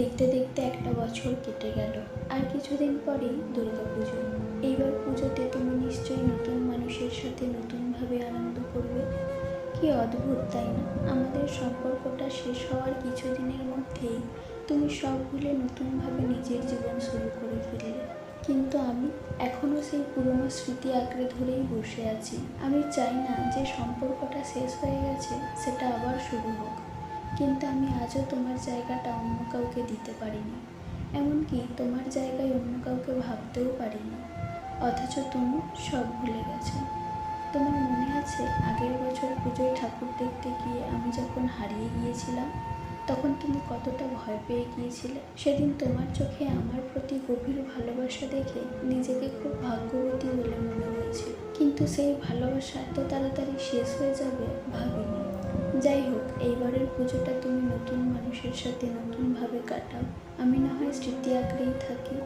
দেখতে দেখতে একটা বছর কেটে গেল। আর কিছুদিন পরেই দুর্গাপুজো এইবার পুজোতে তুমি নিশ্চয়ই নতুন মানুষের সাথে নতুনভাবে আনন্দ করবে। কি অদ্ভুত, তাই না? আমাদের সম্পর্কটা শেষ হওয়ার কিছুদিনের মধ্যেই তুমি সব ভুলে নতুনভাবে নিজের জীবন শুরু করে ফেললে। কিন্তু আমি এখনও সেই পুরনো স্মৃতি আঁকড়ে ধরেই বসে আছি। আমি চাই না যে সম্পর্কটা শেষ হয়ে গেছে, সেটা আবার শুরু হোক। কিন্তু আমি আজও তোমার জায়গাটা অন্য কাউকে দিতে পারিনি। এমনকি তোমার জায়গায় অন্য কাউকে ভাবতেও পারিনি। অথচ তুমি সব ভুলে গেছো। তোমার মনে আছে আগের বছর পুজোয় ঠাকুর দেখতে গিয়ে আমি যখন হারিয়ে গিয়েছিলাম, তখন তুমি কতটা ভয় পেয়ে গিয়েছিলে? সেদিন তোমার চোখে আমার প্রতি গভীর ভালোবাসা দেখে নিজেকে খুব ভাগ্যবতী বলে মনে হয়েছে কিন্তু সেই ভালোবাসা এত তাড়াতাড়ি শেষ হয়ে যাবে ভাবিনি। যাই হোক এইবারের পুজোটা তুমি নতুন মানুষের সাথে নতুনভাবে কাটাও। আমি না হয় স্মৃতি আঁকড়েই থাকি।